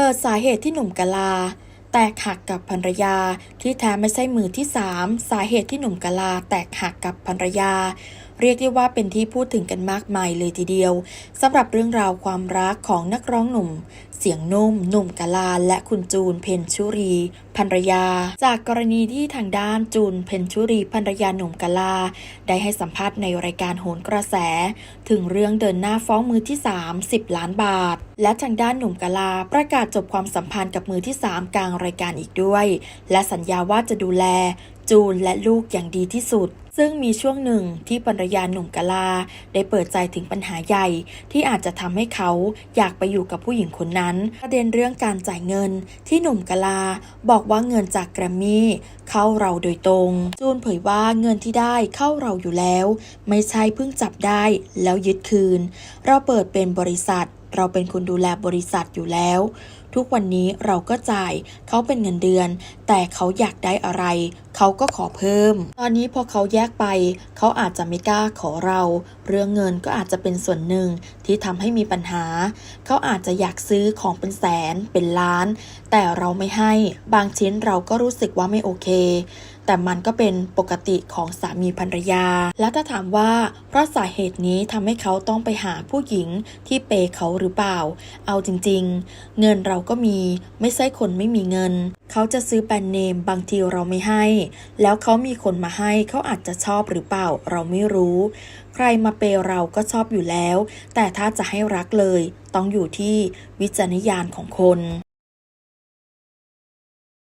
ปิดสาเหตุที่หนุ่มกะลา แตกหักกับภรรยาที่แท้ไม่ใช่มือที่ 3 สาเหตุที่หนุ่มกะลา แตกหักกับภรรยา เรียกได้ว่าเป็นที่พูดถึงกันมากมายเลยทีเดียวสำหรับเรื่องราวความรักของนักร้องหนุ่ม เสียงนุ่ม หนุ่มกะลาและคุณจูนเพนชุรีภรรยา จากกรณีที่ทางด้านจูนเพนชุรีภรรยาหนุ่มกะลา ได้ให้สัมภาษณ์ในรายการโหนกระแส ถึงเรื่องเดินหน้าฟ้องมือที่ 3 10 ล้านบาท และทางด้านหนุ่มกะลา ประกาศจบความสัมพันธ์กับมือที่ 3 กลางรายการอีกด้วย และสัญญาว่าจะดูแล จูนและลูกอย่างดีที่สุด ซึ่งมีช่วงหนึ่งที่ภรรยาหนุ่มกะลา ได้เปิดใจถึงปัญหาใหญ่ ที่อาจจะทำให้เขาอยากไปอยู่กับผู้หญิงคนนั้น ประเด็นเรื่องการจ่ายเงินที่หนุ่มกะลา บอกว่าเงินจากแกรมมี่เข้าเราโดยตรง จูนเผยว่าเงินที่ได้เข้าเราอยู่แล้ว ไม่ใช่เพิ่งจับได้แล้วยึดคืน เราเปิดเป็นบริษัท เราเป็นคนดูแลบริษัทอยู่แล้วทุกวันนี้เราก็จ่ายเขาเป็นเงินเดือน แต่เขาอยากได้อะไร เขาก็ขอเพิ่ม ตอนนี้พอเขาแยกไป เขาอาจจะไม่กล้าขอเรา เรื่องเงินก็อาจจะเป็นส่วนหนึ่งที่ทำให้มีปัญหา เขาอาจจะอยากซื้อของเป็นแสนเป็นล้าน แต่เราไม่ให้ บางชิ้นเราก็รู้สึกว่าไม่โอเคแต่มันก็เป็นปกติของสามีภรรยา และถ้าถามว่าเพราะสาเหตุนี้ทำให้เขาต้องไปหาผู้หญิงที่เปย์เขาหรือเปล่า เอาจริงๆ เงินเราก็มีไม่ใช่คนไม่มีเงิน เขาจะซื้อแบรนด์เนมบางทีเราไม่ให้ แล้วเขามีคนมาให้เขาอาจจะชอบหรือเปล่าเราไม่รู้ ใครมาเปย์เราก็ชอบอยู่แล้ว แต่ถ้าจะให้รักเลย ต้องอยู่ที่วิจารณญาณของคน